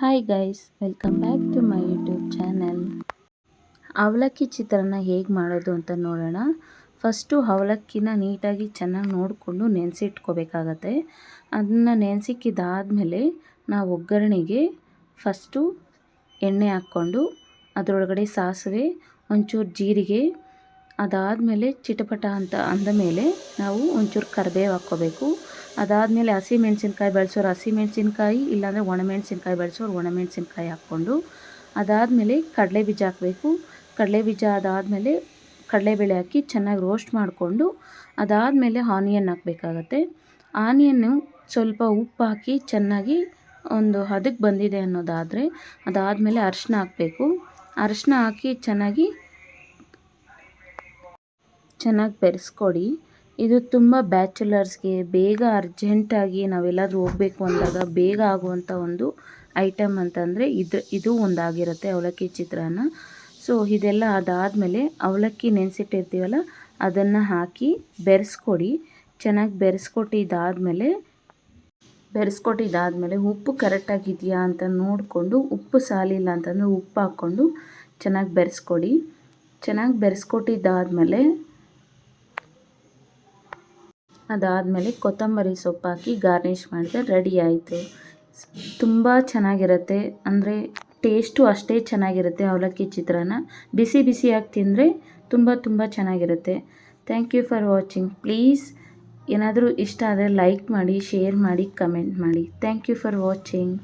Hi guys welcome back to my YouTube channel ಅವಲಕ್ಕಿ ಚಿತ್ರಾನ್ನ ಹೇಗೆ ಮಾಡೋದು ಅಂತ ನೋಡೋಣ. ಫಸ್ಟು ಅವಲಕ್ಕಿನ ನೀಟಾಗಿ ಚೆನ್ನಾಗಿ ನೋಡಿಕೊಂಡು ನೆನೆಸಿಟ್ಕೋಬೇಕಾಗತ್ತೆ. ಅದನ್ನು ನೆನೆಸಿಕ್ಕಿದ್ದಾದಮೇಲೆ ನಾವು ಒಗ್ಗರಣೆಗೆ ಫಸ್ಟು ಎಣ್ಣೆ ಹಾಕ್ಕೊಂಡು ಅದರೊಳಗಡೆ ಸಾಸಿವೆ, ಒಂಚೂರು ಜೀರಿಗೆ ಅದಾದಮೇಲೆ ಚಿಟಪಟ ಅಂತ ಅಂದ ಮೇಲೆ ನಾವು ಒಂಚೂರು ಕರಿಬೇವು ಹಾಕ್ಕೋಬೇಕು. ಅದಾದಮೇಲೆ ಹಸಿಮೆಣ್ಸಿನ್ಕಾಯಿ ಬಳಸೋರು ಹಸಿಮೆಣ್ಸಿನ್ಕಾಯಿ ಇಲ್ಲಾಂದರೆ ಒಣಮೆಣಸಿನ್ಕಾಯಿ ಬಳಸೋರು ಒಣಮೆಣ್ಸಿನ್ಕಾಯಿ ಹಾಕ್ಕೊಂಡು, ಅದಾದಮೇಲೆ ಕಡಲೆ ಬೀಜ ಹಾಕಬೇಕು. ಕಡಲೆ ಬೀಜ ಅದಾದಮೇಲೆ ಕಡಲೆಬೇಳೆ ಹಾಕಿ ಚೆನ್ನಾಗಿ ರೋಸ್ಟ್ ಮಾಡಿಕೊಂಡು, ಅದಾದಮೇಲೆ ಆನಿಯನ್ ಹಾಕಬೇಕಾಗತ್ತೆ. ಆನಿಯನ್ನು ಸ್ವಲ್ಪ ಉಪ್ಪು ಹಾಕಿ ಚೆನ್ನಾಗಿ ಒಂದು ಹದಕ್ಕೆ ಬಂದಿದೆ ಅನ್ನೋದಾದರೆ ಅದಾದಮೇಲೆ ಅರಿಶಿನ ಹಾಕಬೇಕು. ಅರಿಶಿನ ಹಾಕಿ ಚೆನ್ನಾಗಿ ಚೆನ್ನಾಗಿ ಬೆರೆಸ್ಕೊಡಿ. ಇದು ತುಂಬ ಬ್ಯಾಚುಲರ್ಸ್ಗೆ ಬೇಗ ಅರ್ಜೆಂಟಾಗಿ ನಾವೆಲ್ಲಾದರೂ ಹೋಗಬೇಕು ಅಂದಾಗ ಬೇಗ ಆಗುವಂಥ ಒಂದು ಐಟಮ್ ಅಂತಂದರೆ ಇದು ಇದು ಒಂದಾಗಿರುತ್ತೆ ಅವಲಕ್ಕಿ ಚಿತ್ರಾನ್ನ. ಸೊ, ಇದೆಲ್ಲ ಅದಾದಮೇಲೆ ಅವಲಕ್ಕಿ ನೆನೆಸಿಟ್ಟಿರ್ತೀವಲ್ಲ, ಅದನ್ನು ಹಾಕಿ ಬೆರೆಸ್ಕೊಡಿ. ಚೆನ್ನಾಗಿ ಬೆರೆಸ್ಕೊಟ್ಟಿದ್ದಾದಮೇಲೆ ಬೆರೆಸ್ಕೊಟ್ಟಿದ್ದಾದಮೇಲೆ ಉಪ್ಪು ಕರೆಕ್ಟಾಗಿದೆಯಾ ಅಂತ ನೋಡಿಕೊಂಡು, ಉಪ್ಪು ಸಾಲಿಲ್ಲ ಅಂತಂದರೆ ಉಪ್ಪು ಹಾಕ್ಕೊಂಡು ಚೆನ್ನಾಗಿ ಬೆರೆಸ್ಕೊಡಿ. ಚೆನ್ನಾಗಿ ಬೆರೆಸ್ಕೊಟ್ಟಿದ್ದಾದಮೇಲೆ ಅದಾದಮೇಲೆ ಕೊತ್ತಂಬರಿ ಸೊಪ್ಪು ಹಾಕಿ ಗಾರ್ನಿಷ್ ಮಾಡಿದ್ರೆ ರೆಡಿ ಆಯಿತು. ತುಂಬ ಚೆನ್ನಾಗಿರುತ್ತೆ. ಅಂದರೆ ಟೇಸ್ಟು ಅಷ್ಟೇ ಚೆನ್ನಾಗಿರುತ್ತೆ ಅವಲಕ್ಕಿ ಚಿತ್ರಾನ್ನ. ಬಿಸಿ ಬಿಸಿಯಾಗಿ ತಿಂದರೆ ತುಂಬ ತುಂಬ ಚೆನ್ನಾಗಿರುತ್ತೆ. Thank you for watching please ಏನಾದರೂ ಇಷ್ಟ ಆದರೆ ಲೈಕ್ ಮಾಡಿ ಶೇರ್ ಮಾಡಿ ಕಮೆಂಟ್ ಮಾಡಿ. Thank you for watching